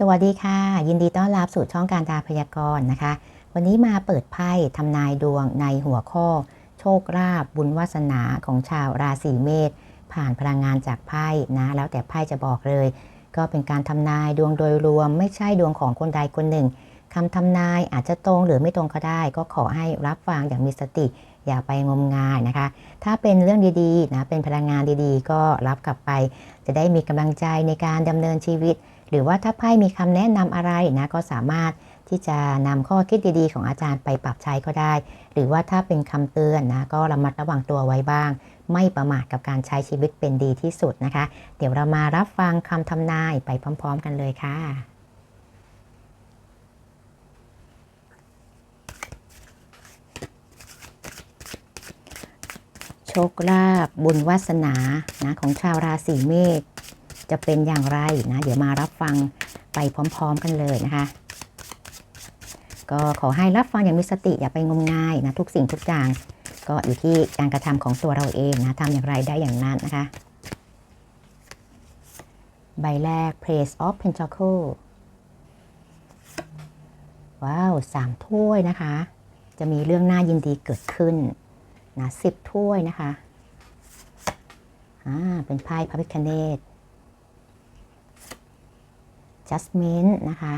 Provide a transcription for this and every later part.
สวัสดีค่ะ ยินดีต้อนรับสู่ช่องการตาพยากรณ์นะคะ วันนี้มาเปิดไพ่ทำนายดวงในหัวข้อ โชคลาภบุญวาสนาของชาวราศีเมษผ่านพลังงานจากไพ่นะ แล้วแต่ไพ่จะบอกเลย ก็เป็นการทำนายดวงโดยรวม ไม่ใช่ดวงของคนใดคนหนึ่งคำทำนายอาจจะตรงหรือไม่ตรงก็ได้ ก็ขอให้รับฟังอย่างมีสติ อย่าไปงมงายนะคะ ถ้าเป็นเรื่องดีๆนะเป็นพลังงานดีๆ ก็รับกลับไป จะได้มีกำลังใจในการดำเนินชีวิต หรือว่าถ้าไพ่มีคำแนะนำอะไรนะก็สามารถที่จะนำข้อคิดดีๆ ของอาจารย์ไปปรับใช้ก็ได้ หรือว่าถ้าเป็นคำเตือนนะก็ระมัดระวังตัวไว้บ้าง ไม่ประมาทกับการใช้ชีวิตเป็นดีที่สุดนะคะ เดี๋ยวเรามารับฟังคำทำนายไปพร้อม ๆ กันเลยค่ะโชคลาภบุญวาสนานะของชาวราศีเมษ จะเป็นอย่างไรนะ เดี๋ยวมารับฟังไปพร้อม ๆ กันเลยนะคะ ก็ขอให้รับฟังอย่างมีสติอย่าไปงมงายนะทุกสิ่งทุกอย่าง ก็อยู่ที่การกระทำของตัวเราเองนะทำอย่างไรได้อย่างนั้นนะคะ ใบแรก Place of Pentacle ว้าวสามถ้วยนะคะ จะมีเรื่องน่ายินดีเกิดขึ้นนะสิบถ้วยนะคะอ่าเป็นไพ่พระพิคเนต Judgment นะคะ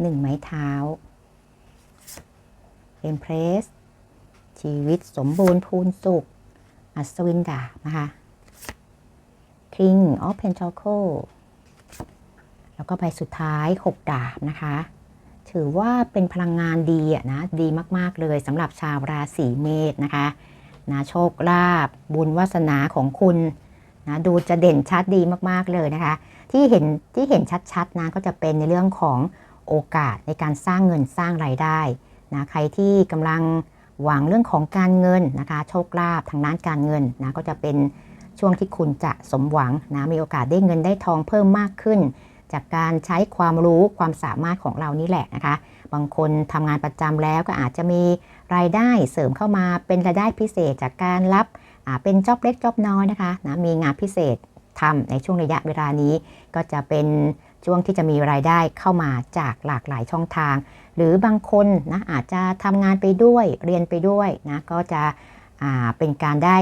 หนึ่งไม้เท้า Empress ชีวิตสมบูรณ์พูนสุข อัศวินดาบนะคะ King of Pentacle แล้วก็ใบสุดท้าย 6 ดาบนะคะ ถือว่าเป็นพลังงานดีอะนะ ดีมาก ๆ เลยสำหรับชาวราศีเมษนะคะนะโชคลาภบุญวาสนาของคุณ นะดูจะเด่นชัดดีมากๆเลยนะคะ ที่เห็นที่เห็นชัดๆนะก็จะเป็นในเรื่องของโอกาสในการสร้างเงินสร้างรายได้นะใครที่กำลังหวังเรื่องของการเงินนะคะ โชคลาภทางด้านการเงินนะก็จะเป็นช่วงที่คุณจะสมหวังนะมีโอกาสได้เงินได้ทองเพิ่มมากขึ้น จากการใช้ความรู้ความสามารถของเรานี่แหละนะคะ บางคนทำงานประจำแล้วก็อาจจะมีรายได้เสริมเข้ามาเป็นรายได้พิเศษจากการรับ เป็นจ็อบเล็กจ็อบน้อยนะคะนะมีงานพิเศษทำในช่วงระยะเวลานี้ ก็จะเป็นช่วงที่จะมีรายได้เข้ามาจากหลากหลายช่องทาง หรือบางคนนะอาจจะทำงานไปด้วยเรียนไปด้วยนะก็จะเป็นการได้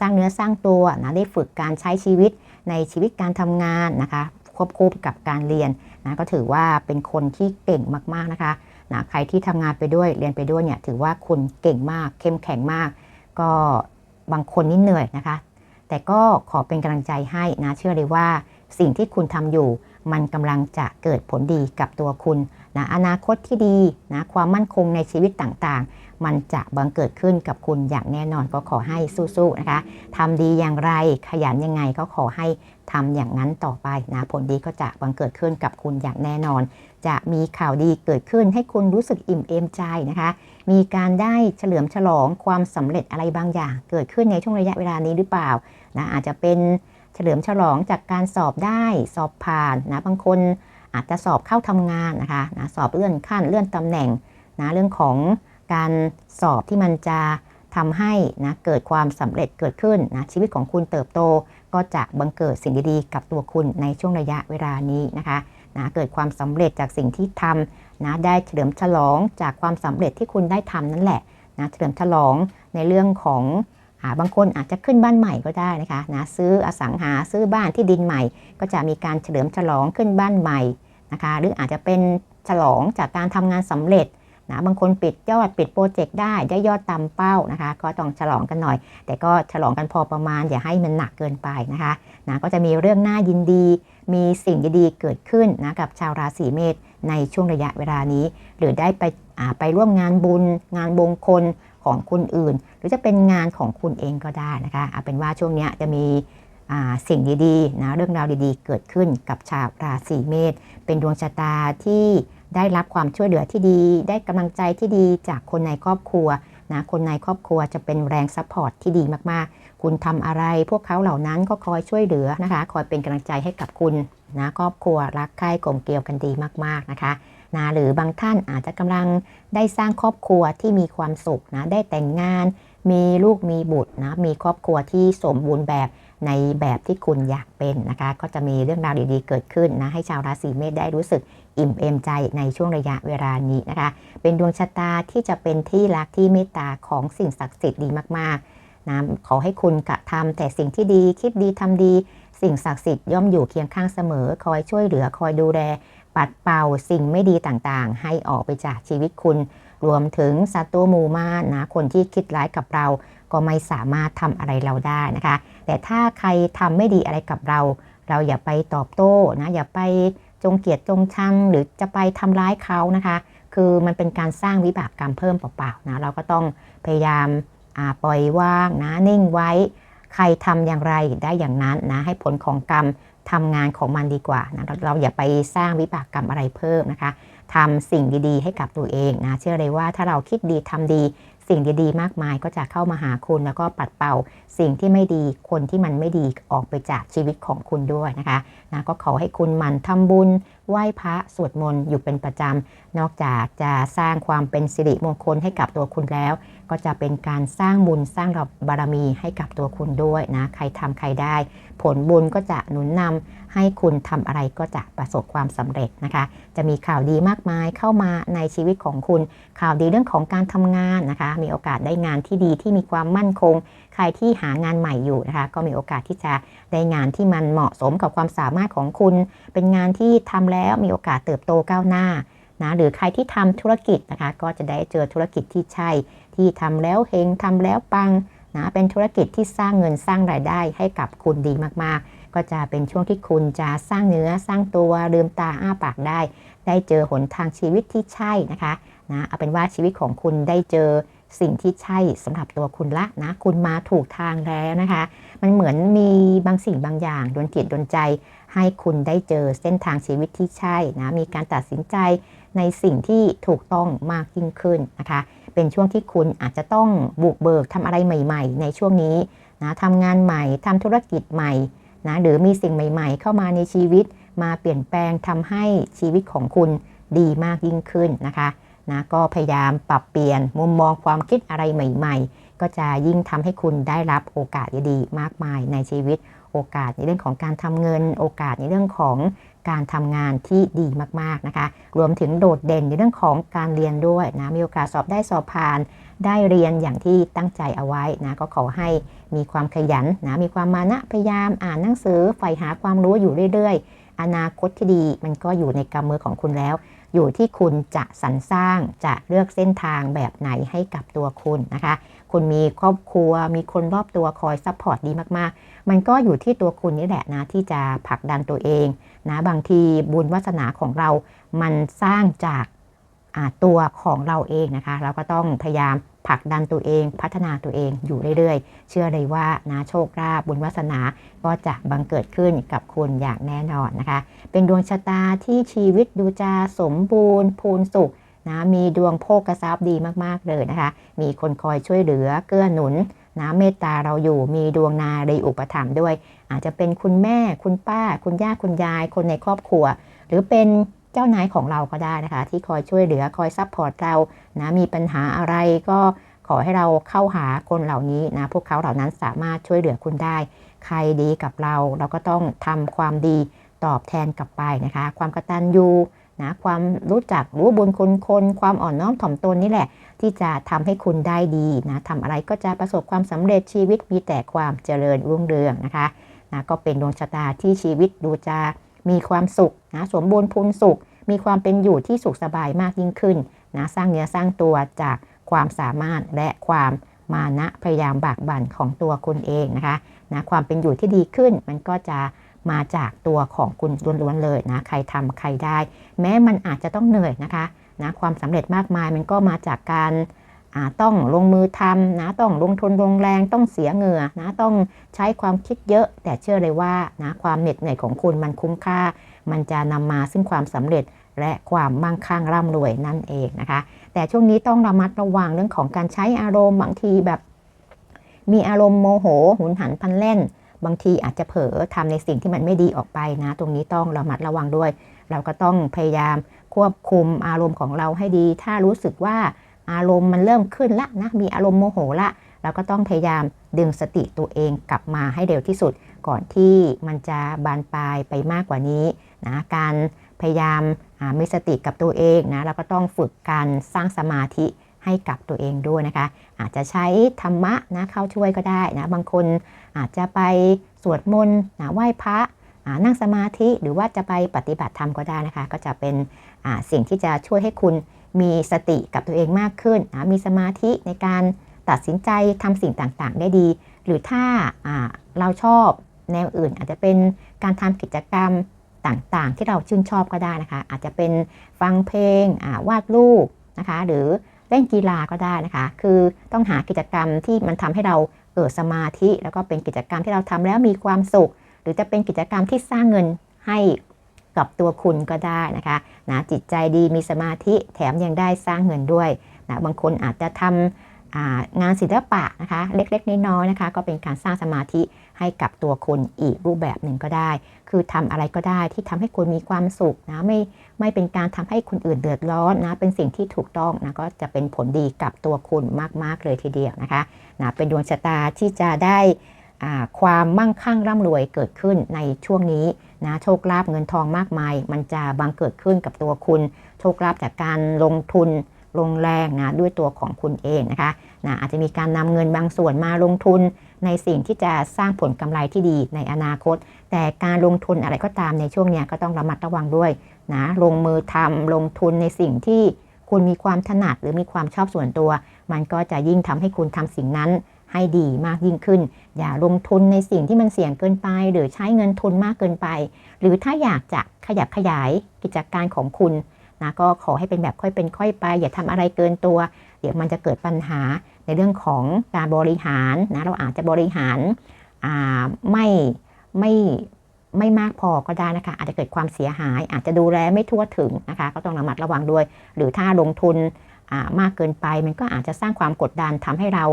สร้างเนื้อสร้างตัวนะได้ฝึกการใช้ชีวิตในชีวิตการทำงานนะคะควบคู่กับการเรียนนะก็ถือว่าเป็นคนที่เก่งมากๆนะคะนะใครที่ทำงานไปด้วยเรียนไปด้วยเนี่ยถือว่าคุณเก่งมากเข้มแข็งมาก ก็ บางคนนี่เหนื่อยนะคะ แต่ก็ขอเป็นกำลังใจให้นะเชื่อเลยว่า สิ่งที่คุณทำอยู่ มันกำลังจะเกิดผลดีกับตัวคุณนะอนาคตที่ดีนะความมั่นคงในชีวิตต่างๆ มันจะบังเกิดขึ้นกับคุณอย่างแน่นอนก็ขอให้สู้ๆนะคะทำดีอย่างไรขยันยังไงก็ขอให้ทำอย่างนั้นต่อไปนะผลดีก็จะบังเกิดขึ้นกับคุณอย่างแน่นอน จะมีข่าวดีเกิดขึ้นให้คุณรู้สึกอิ่มเอมใจนะคะ มีการได้เฉลิมฉลองความสำเร็จอะไรบางอย่าง เกิดขึ้นในช่วงระยะเวลานี้หรือเปล่านะอาจจะเป็นเฉลิมฉลองจากการสอบได้สอบผ่านนะบางคนอาจจะสอบเข้าทำงานนะคะนะสอบเลื่อนขั้นเลื่อนตำแหน่งนะเรื่องของ การสอบที่มันจะทำให้นะเกิดความสำเร็จเกิดขึ้นนะชีวิตของคุณเติบโต ก็จะบังเกิดสิ่งดีๆ กับตัวคุณในช่วงระยะเวลานี้นะคะนะเกิดความสำเร็จจากสิ่งที่ทำนะได้เฉลิมฉลองจากความสำเร็จที่คุณได้ทำนั่นแหละนะเฉลิมฉลองในเรื่องของบางคนอาจจะขึ้นบ้านใหม่ก็ได้นะคะนะซื้ออสังหาซื้อบ้านที่ดินใหม่ ก็จะมีการเฉลิมฉลองขึ้นบ้านใหม่นะคะหรืออาจจะเป็นฉลองจากการทำงานสำเร็จ นะบางคนปิดยอดปิดโปรเจกต์ได้ได้ยอดตามเป้านะคะ ก็ต้องฉลองกันหน่อย แต่ก็ฉลองกันพอประมาณอย่าให้มันหนักเกินไปนะคะนะก็จะมีเรื่องน่ายินดี มีสิ่งดีๆเกิดขึ้นนะกับชาวราศีเมษในช่วงระยะเวลานี้ หรือได้ไปไปร่วมงานบุญ งานบงคลของคนอื่น หรือจะเป็นงานของคุณเองก็ได้นะคะเอาเป็นว่าช่วงนี้จะมีสิ่งดีๆนะเรื่องราวดีๆ เกิดขึ้นกับชาวราศีเมษเป็นดวงชะตาที่ ได้รับความช่วยเหลือที่ดี ได้กำลังใจที่ดีจากคนในครอบครัวนะคนในครอบครัวจะเป็นแรงซัพพอร์ตที่ดีมากๆ คุณทำอะไร พวกเขาเหล่านั้นก็คอยช่วยเหลือนะคะ คอยเป็นกำลังใจให้กับคุณนะครอบครัวรักใคร่กลมเกลียวกันดีมากๆนะคะนะหรือบางท่านอาจจะกำลังได้สร้างครอบครัวที่มีความสุขนะได้แต่งงาน มีลูกมีบุตรนะมีครอบครัวที่สมบูรณ์แบบในแบบที่คุณอยากเป็นนะคะ ก็จะมีเรื่องราวดีๆเกิดขึ้นนะให้ชาวราศีเมษได้รู้สึก อิ่มเอมใจในช่วงระยะเวลานี้นะคะ เป็นดวงชะตาที่จะเป็นที่รักที่เมตตาของสิ่งศักดิ์สิทธิ์ดีมากๆนะขอให้คุณกระทำแต่สิ่งที่ดีคิดดีทำดี สิ่งศักดิ์สิทธิ์ย่อมอยู่เคียงข้างเสมอ คอยช่วยเหลือคอยดูแล ปัดเป่าสิ่งไม่ดีต่างๆ ให้ออกไปจากชีวิตคุณ รวมถึงศัตรูมูมานะคนที่คิดร้ายกับเรา ก็ไม่สามารถทำอะไรเราได้นะคะ แต่ถ้าใครทำไม่ดีอะไรกับเรา เราอย่าไปตอบโต้นะอย่าไป จงเกลียดจงชังหรือจะไปทำร้ายเขานะคะ คือมันเป็นการสร้างวิบากกรรมเพิ่มเปล่าๆนะเราก็ต้องพยายามปล่อยว่างนะนิ่งไว้ ใครทำอย่างไรได้อย่างนั้นนะให้ผลของกรรมทำงานของมันดีกว่านะเราเราอย่าไปสร้างวิบากกรรมอะไรเพิ่มนะคะทำสิ่งดีๆ ให้กับตัวเองนะเชื่อเลยว่าถ้าเราคิดดีทำดี สิ่งดีๆ มากมายก็จะเข้ามาหาคุณแล้วก็ปัดเป่า สิ่งที่ไม่ดีคนที่มันไม่ดีออกไปจากชีวิตของคุณด้วยนะคะ นะก็ขอให้คุณหมั่นทำบุญ ไหว้พระสวดมนต์อยู่เป็นประจำ นอกจากจะสร้างความเป็นสิริมงคลให้กับตัวคุณแล้ว ก็จะเป็นการสร้างบุญสร้างบารมีให้กับตัวคุณด้วยนะ ใครทำใครได้ ผลบุญก็จะหนุนนำ ให้คุณทำอะไรก็จะประสบความสำเร็จนะคะ จะมีข่าวดีมากมายเข้ามาในชีวิตของคุณ ข่าวดีเรื่องของการทำงานนะคะ มีโอกาสได้งานที่ดีที่มีความมั่นคง ใครที่หางานใหม่อยู่นะคะ ก็มีโอกาสที่จะได้งานที่มันเหมาะสมกับความสามารถของคุณ เป็นงานที่ทำแล้วมีโอกาสเติบโตก้าวหน้านะหรือใครที่ทำธุรกิจนะคะ ก็จะได้เจอธุรกิจที่ใช่ ที่ทำแล้วเฮงทำแล้วปังนะเป็นธุรกิจที่สร้างเงินสร้างรายได้ให้กับคุณดีมากๆ ก็จะเป็นช่วงที่คุณจะสร้างเนื้อสร้างตัวลืมตาอ้าปากได้ ได้เจอหนทางชีวิตที่ใช่นะคะนะเอาเป็นว่าชีวิตของคุณได้เจอสิ่งที่ใช่สำหรับตัวคุณละนะ คุณมาถูกทางแล้วนะคะ มันเหมือนมีบางสิ่งบางอย่างดนจิตดนใจ ให้คุณได้เจอเส้นทางชีวิตที่ใช่นะ มีการตัดสินใจในสิ่งที่ถูกต้องมากยิ่งขึ้นนะคะ เป็นช่วงที่คุณอาจจะต้องบุกเบิกทำอะไรใหม่ ๆ ในช่วงนี้นะทำงานใหม่ทำธุรกิจใหม่ นะหรือมีสิ่งใหม่ ๆ เข้ามาในชีวิต มาเปลี่ยนแปลงทำให้ชีวิตของคุณดีมากยิ่งขึ้นนะคะนะก็พยายามปรับเปลี่ยนมุมมองความคิดอะไรใหม่ ๆ ก็จะยิ่งทำให้คุณได้รับโอกาสดีๆมากมายในชีวิต โอกาสในเรื่องของการทำเงิน โอกาสในเรื่องของการทำงานที่ดีมากๆนะคะ รวมถึงโดดเด่นในเรื่องของการเรียนด้วยนะมีโอกาสสอบได้สอบผ่าน ได้เรียนอย่างที่ตั้งใจเอาไว้นะก็ขอให้มีความขยันนะมีความมานะพยายามอ่านหนังสือใฝ่หาความรู้อยู่เรื่อยๆ อนาคตที่ดีมันก็อยู่ในกำมือของคุณแล้ว อยู่ที่คุณจะสรรสร้างจะเลือกเส้นทางแบบไหนให้กับตัวคุณนะคะ คุณมีครอบครัว มีคนรอบตัวคอยซัพพอร์ตดีมากๆ มันก็อยู่ที่ตัวคุณนี่แหละนะที่จะผลักดันตัวเองนะบางทีบุญวาสนาของเรา มันสร้างจากตัวของเราเองนะคะ เราก็ต้องพยายาม ผลักดันตัวเอง พัฒนาตัวเองอยู่เรื่อยๆ เชื่อเลยว่านะโชคลาภบุญวาสนาก็จะบังเกิดขึ้นกับคุณอย่างแน่นอนนะคะ เป็นดวงชะตาที่ชีวิตดูจะสมบูรณ์พูนสุขนะมีดวงโภกทรัพย์ดีมากๆเลยนะคะ มีคนคอยช่วยเหลือเกื้อหนุนนะเมตตาเราอยู่มีดวงนารีอุปถัมภ์ด้วย อาจจะเป็นคุณแม่คุณป้า คุณย่าคุณยาย คนในครอบครัว หรือเป็น เจ้านายของเราก็ได้นะคะ ที่คอยช่วยเหลือคอยซัพพอร์ตเรานะมีปัญหาอะไรก็ขอให้เราเข้าหาคนเหล่านี้นะพวกเขาเหล่านั้นสามารถช่วยเหลือคุณได้ ใครดีกับเรา เราก็ต้องทำความดีตอบแทนกลับไปนะคะ ความกตัญญูนะความรู้จักรู้บุญคุณคนความอ่อนน้อมถ่อมตนนี่แหละ ที่จะทำให้คุณได้ดีนะทำอะไรก็จะประสบความสำเร็จชีวิตมีแต่ความเจริญรุ่งเรืองนะคะนะก็เป็นดวงชะตาที่ชีวิตดูจะ มีความสุขนะสมบูรณ์พูนสุข มีความเป็นอยู่ที่สุขสบายมากยิ่งขึ้นนะสร้างเนื้อสร้างตัวจากความสามารถและความมานะพยายามบากบั่นของตัวคุณเองนะคะนะความเป็นอยู่ที่ดีขึ้นมันก็จะมาจากตัวของคุณล้วนๆเลยนะใครทำใครได้ แม้มันอาจจะต้องเหนื่อยนะคะนะความสำเร็จมากมายมันก็มาจากการ ต้องลงมือทำนะต้องลงทุนลงแรงต้องเสียเหงื่อนะต้องใช้ความคิดเยอะ แต่เชื่อเลยว่านะความเหน็ดเหนื่อยของคุณมันคุ้มค่า มันจะนำมาซึ่งความสำเร็จและความมั่งคั่งร่ำรวยนั่นเองนะคะ แต่ช่วงนี้ต้องระมัดระวังเรื่องของการใช้อารมณ์บางทีแบบ มีอารมณ์โมโห หุนหันพันเล่น บางทีอาจจะเผลอทำในสิ่งที่มันไม่ดีออกไปนะ ตรงนี้ต้องระมัดระวังด้วย เราก็ต้องพยายามควบคุมอารมณ์ของเราให้ดี ถ้ารู้สึกว่า อารมณ์มันเริ่มขึ้นละนะมีอารมณ์โมโหละเราก็ต้องพยายามดึงสติตัวเองกลับมาให้เร็วที่สุด ก่อนที่มันจะบานปลายไปมากกว่านี้นะการพยายามมีสติกับตัวเองนะแล้วก็ต้องฝึกการสร้างสมาธิให้กับตัวเองด้วยนะคะ อาจจะใช้ธรรมะนะเข้าช่วยก็ได้นะบางคนอาจจะไปสวดมนต์นะไหว้พระนั่งสมาธิหรือว่าจะไปปฏิบัติธรรมก็ได้นะคะ ก็จะเป็นสิ่งที่จะช่วยให้คุณ มีสติกับตัวเองมากขึ้นนะมีสมาธิในการตัดสินใจทำสิ่งต่างๆ ได้ดี หรือถ้าเราชอบแนวอื่น อาจจะเป็นการทำกิจกรรมต่างๆ ที่เราชื่นชอบก็ได้นะคะ อาจจะเป็นฟังเพลงวาดรูปนะคะ หรือเล่นกีฬาก็ได้นะคะ คือต้องหากิจกรรมที่มันทำให้เราเกิดสมาธิ แล้วก็เป็นกิจกรรมที่เราทำแล้วมีความสุข หรือจะเป็นกิจกรรมที่สร้างเงินให้ กับตัวคุณก็ได้นะคะนะจิตใจดีมีสมาธิแถมยังได้สร้างเงินด้วยนะบางคนอาจจะทำงานศิลปะนะคะเล็กๆน้อยๆนะคะ ก็เป็นการสร้างสมาธิให้กับตัวคุณอีกรูปแบบหนึ่งก็ได้ คือทำอะไรก็ได้ที่ทำให้คุณมีความสุขนะไม่ไม่เป็นการทำให้คนอื่นเดือดร้อนนะเป็นสิ่งที่ถูกต้องนะก็จะเป็นผลดีกับตัวคุณมากๆเลยทีเดียวนะคะนะเป็นดวงชะตาที่จะได้ความมั่งคั่งร่ำรวยเกิดขึ้นในช่วงนี้ นะโชคลาภเงินทองมากมาย มันจะบังเกิดขึ้นกับตัวคุณ โชคลาภจากการลงทุนลงแรงนะด้วยตัวของคุณเองนะคะนะอาจจะมีการนำเงินบางส่วนมาลงทุนในสิ่งที่จะสร้างผลกำไรที่ดีในอนาคต แต่การลงทุนอะไรก็ตามในช่วงนี้ก็ต้องระมัดระวังด้วยนะลงมือทำลงทุนในสิ่งที่คุณมีความถนัดหรือมีความชอบส่วนตัว มันก็จะยิ่งทำให้คุณทำสิ่งนั้น ให้ดีมากยิ่งขึ้น อย่าลงทุนในสิ่งที่มันเสี่ยงเกินไป หรือใช้เงินทุนมากเกินไป หรือถ้าอยากจะขยับขยายกิจการของคุณนะก็ขอให้เป็นแบบค่อยเป็นค่อยไป อย่าทำอะไรเกินตัว เดี๋ยวมันจะเกิดปัญหาในเรื่องของการบริหารนะเราอาจจะบริหารไม่ไม่ไม่มากพอก็ได้นะคะ อาจจะเกิดความเสียหาย อาจจะดูแลไม่ทั่วถึงนะคะ ก็ต้องระมัดระวังด้วย หรือถ้าลงทุนมากเกินไป มันก็อาจจะสร้างความกดดันทำให้เรา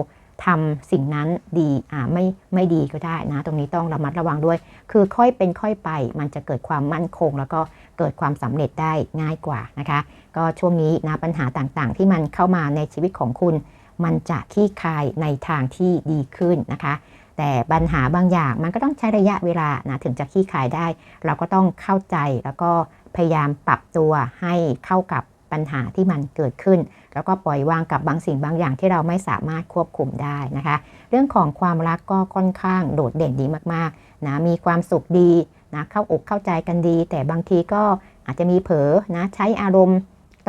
ทำสิ่งนั้นดีอ่าไม่ไม่ดีก็ได้นะ ตรงนี้ต้องระมัดระวังด้วย คือค่อยเป็นค่อยไป มันจะเกิดความมั่นคง แล้วก็เกิดความสำเร็จได้ง่ายกว่านะคะ ก็ช่วงนี้นะปัญหาต่างๆ ที่มันเข้ามาในชีวิตของคุณ มันจะขี้คายในทางที่ดีขึ้นนะคะ แต่ปัญหาบางอย่างมันก็ต้องใช้ระยะเวลานะถึงจะขี้คายได้ เราก็ต้องเข้าใจแล้วก็พยายามปรับตัวให้เข้ากับ ปัญหาที่มันเกิดขึ้น แล้วก็ปล่อยวางกับบางสิ่งบางอย่างที่เราไม่สามารถควบคุมได้นะคะ เรื่องของความรักก็ค่อนข้างโดดเด่นดีมากๆนะมีความสุขดีนะเข้าอกเข้าใจกันดี แต่บางทีก็อาจจะมีเผลอนะใช้อารมณ์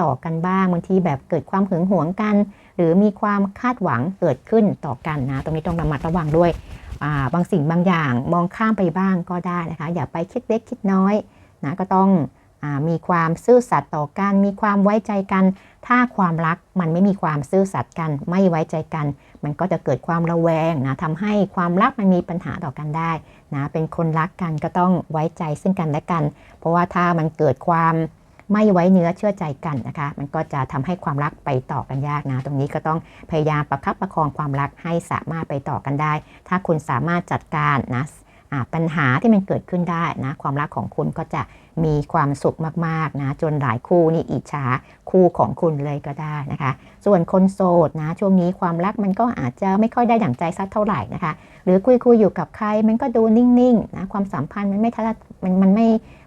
ต่อกันบ้างบางทีแบบเกิดความหึงหวงกัน หรือมีความคาดหวังเกิดขึ้นต่อกันนะ ตรงนี้ต้องระมัดระวังด้วยบางสิ่งบางอย่างมองข้ามไปบ้างก็ได้นะคะ อย่าไปคิดเล็กคิดน้อยนะก็ต้อง มีความซื่อสัตย์ต่อกัน มีความไว้ใจกัน ถ้าความรักมันไม่มีความซื่อสัตย์กัน ไม่ไว้ใจกัน มันก็จะเกิดความระแวงนะทำให้ความรักมันมีปัญหาต่อกันได้นะเป็นคนรักกันก็ต้องไว้ใจซึ่งกันและกัน เพราะว่าถ้ามันเกิดความไม่ไว้เนื้อเชื่อใจกันนะคะ มันก็จะทำให้ความรักไปต่อกันยากนะ ตรงนี้ก็ต้องพยายามประคับประคองความรักให้สามารถไปต่อกันได้ ถ้าคุณสามารถจัดการนะปัญหาที่มันเกิดขึ้นได้นะ ความรักของคุณก็จะ มีความสุขมากๆนะจนหลายคู่นี่อิจฉาคู่ของคุณเลยก็ได้นะคะ ส่วนคนโสดนะช่วงนี้ความรักมันก็อาจจะไม่ค่อยได้อย่างใจสักเท่าไหร่นะคะ หรือคุยคุยอยู่กับใครมันก็ดูนิ่งๆนะความสัมพันธ์มันไม่ทัมันมันไม่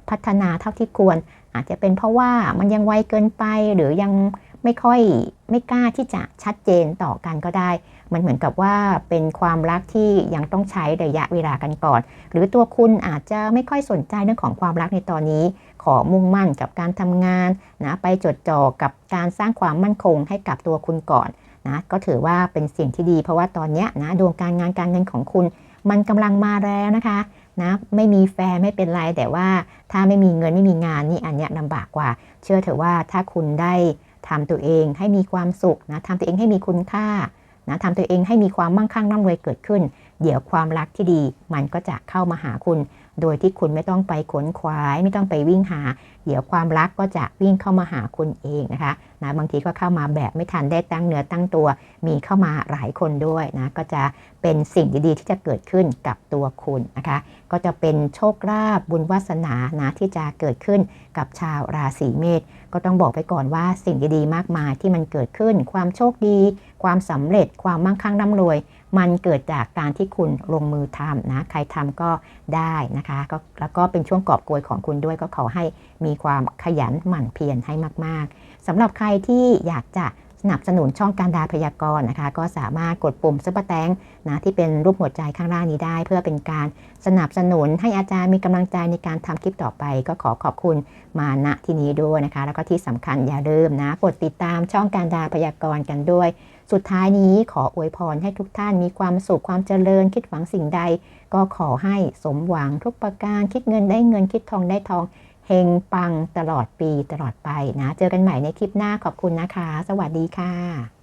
พัฒนาเท่าที่ควร อาจจะเป็นเพราะว่ามันยังไวเกินไปหรือยังไม่ค่อยไม่กล้าที่จะชัดเจนต่อกันก็ได้ มันเหมือนกับว่าเป็นความรักที่ยังต้องใช้ระยะเวลากันก่อน หรือตัวคุณอาจจะไม่ค่อยสนใจเรื่องของความรักในตอนนี้ ขอมุ่งมั่นกับการทำงานนะไปจดจ่อกับการสร้างความมั่นคงให้กับตัวคุณก่อนนะก็ถือว่าเป็นสิ่งที่ดี เพราะว่าตอนนี้นะดวงการงานการเงินของคุณ มันกำลังมาแล้วนะคะนะไม่มีแฟนไม่เป็นไรแต่ว่าถ้าไม่มีเงินไม่มีงานนี่อันนี้ลำบากกว่า เชื่อเถอะว่าถ้าคุณได้ทำตัวเองให้มีความสุขนะทำตัวเองให้มีคุณค่า นะทำตัวเองให้มีความมั่งคั่งร่ำรวยเกิดขึ้น เดี๋ยวความรักที่ดี มันก็จะเข้ามาหาคุณ โดยที่คุณไม่ต้องไปขนขวาย ไม่ต้องไปวิ่งหาเดี๋ยวความรักก็จะวิ่งเข้ามาหาคุณเองนะคะนะบางทีก็เข้ามาแบบไม่ทันได้ตั้งเนื้อตั้งตัว มีเข้ามาหลายคนด้วยนะก็จะเป็นสิ่งดีๆ ที่จะเกิดขึ้นกับตัวคุณนะคะ ก็จะเป็นโชคลาภบุญวาสนานะที่จะเกิดขึ้นกับชาวราศีเมษก็ต้องบอกไปก่อนว่าสิ่งดีๆ มากมายที่มันเกิดขึ้น ความโชคดี ความสำเร็จ ความมั่งคั่งร่ำรวย มันเกิดจากการที่คุณลงมือทำนะใครทำก็ได้นะคะก็แล้วก็เป็นช่วงกอบโกยของคุณด้วยก็ขอให้ มีความขยันหมั่นเพียรให้มาก ๆสำหรับใครที่อยากจะสนับสนุนช่องการดาพยากรณ์นะคะ ก็สามารถกดปุ่มซุปเปอร์แตงนะที่เป็นรูปหัวใจข้างล่างนี้ได้ เพื่อเป็นการสนับสนุนให้อาจารย์มีกำลังใจในการทำคลิปต่อไป ก็ขอขอบคุณมาณที่นี้ด้วยนะคะ แล้วก็ที่สำคัญอย่าลืมนะ กดติดตามช่องการดาพยากรณ์กันด้วย สุดท้ายนี้ขออวยพรให้ทุกท่านมีความสุขความเจริญคิดหวังสิ่งใด ก็ขอให้สมหวังทุกประการคิดเงินได้เงินคิดทองได้ทอง เฮงปังตลอดปีตลอดไปนะ เจอกันใหม่ในคลิปหน้าขอบคุณนะคะ สวัสดีค่ะ